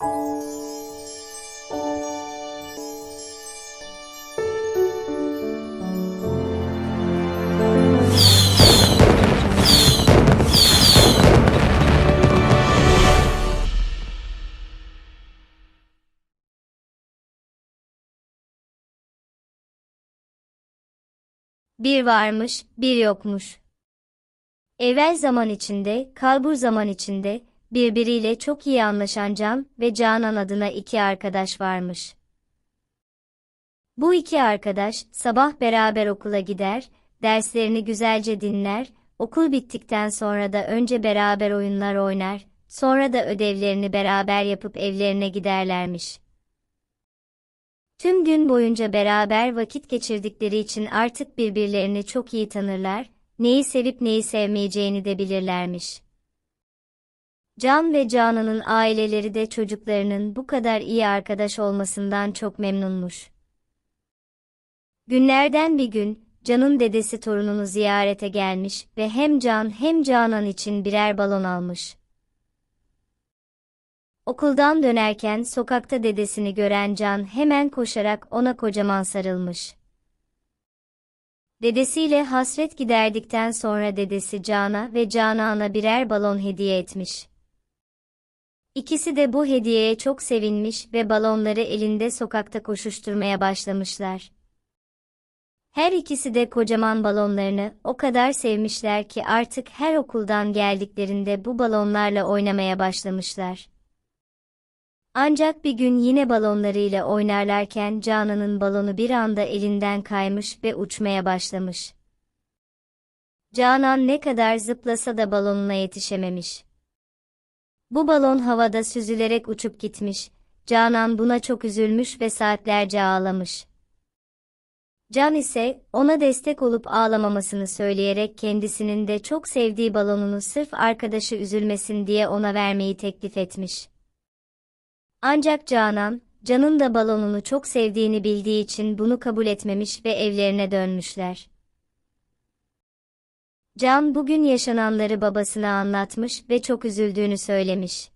Bir varmış, bir yokmuş. Evvel zaman içinde, kalbur zaman içinde, birbiriyle çok iyi anlaşan Can ve Canan adına iki arkadaş varmış. Bu iki arkadaş, sabah beraber okula gider, derslerini güzelce dinler, okul bittikten sonra da önce beraber oyunlar oynar, sonra da ödevlerini beraber yapıp evlerine giderlermiş. Tüm gün boyunca beraber vakit geçirdikleri için artık birbirlerini çok iyi tanırlar, neyi sevip neyi sevmeyeceğini de bilirlermiş. Can ve Canan'ın aileleri de çocuklarının bu kadar iyi arkadaş olmasından çok memnunmuş. Günlerden bir gün, Can'ın dedesi torununu ziyarete gelmiş ve hem Can hem Canan için birer balon almış. Okuldan dönerken sokakta dedesini gören Can hemen koşarak ona kocaman sarılmış. Dedesiyle hasret giderdikten sonra dedesi Can'a ve Canan'a birer balon hediye etmiş. İkisi de bu hediyeye çok sevinmiş ve balonları elinde sokakta koşuşturmaya başlamışlar. Her ikisi de kocaman balonlarını o kadar sevmişler ki artık her okuldan geldiklerinde bu balonlarla oynamaya başlamışlar. Ancak bir gün yine balonlarıyla oynarlarken Canan'ın balonu bir anda elinden kaymış ve uçmaya başlamış. Canan ne kadar zıplasa da balonuna yetişememiş. Bu balon havada süzülerek uçup gitmiş. Canan buna çok üzülmüş ve saatlerce ağlamış. Can ise ona destek olup ağlamamasını söyleyerek kendisinin de çok sevdiği balonunu sırf arkadaşı üzülmesin diye ona vermeyi teklif etmiş. Ancak Canan, Can'ın da balonunu çok sevdiğini bildiği için bunu kabul etmemiş ve evlerine dönmüşler. Can bugün yaşananları babasına anlatmış ve çok üzüldüğünü söylemiş.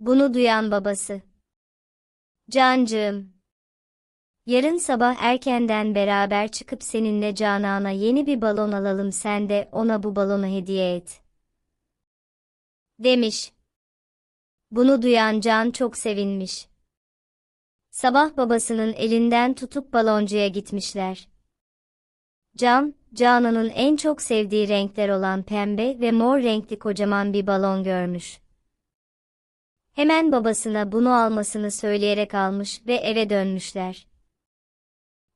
Bunu duyan babası. Cancığım. Yarın sabah erkenden beraber çıkıp seninle Canan'a yeni bir balon alalım sen de ona bu balonu hediye et. Demiş. Bunu duyan Can çok sevinmiş. Sabah babasının elinden tutup baloncuya gitmişler. Can, Canan'ın en çok sevdiği renkler olan pembe ve mor renkli kocaman bir balon görmüş. Hemen babasına bunu almasını söyleyerek almış ve eve dönmüşler.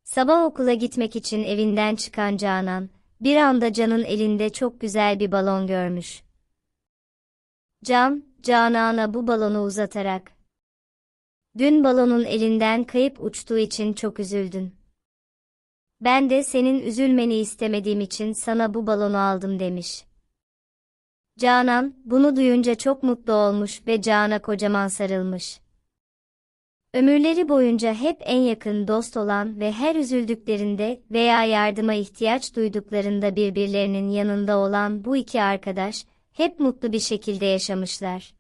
Sabah okula gitmek için evinden çıkan Canan, bir anda Can'ın elinde çok güzel bir balon görmüş. Can, Canan'a bu balonu uzatarak. Dün balonun elinden kayıp uçtuğu için çok üzüldün. Ben de senin üzülmeni istemediğim için sana bu balonu aldım demiş. Canan, bunu duyunca çok mutlu olmuş ve Can'a kocaman sarılmış. Ömürleri boyunca hep en yakın dost olan ve her üzüldüklerinde veya yardıma ihtiyaç duyduklarında birbirlerinin yanında olan bu iki arkadaş, hep mutlu bir şekilde yaşamışlar.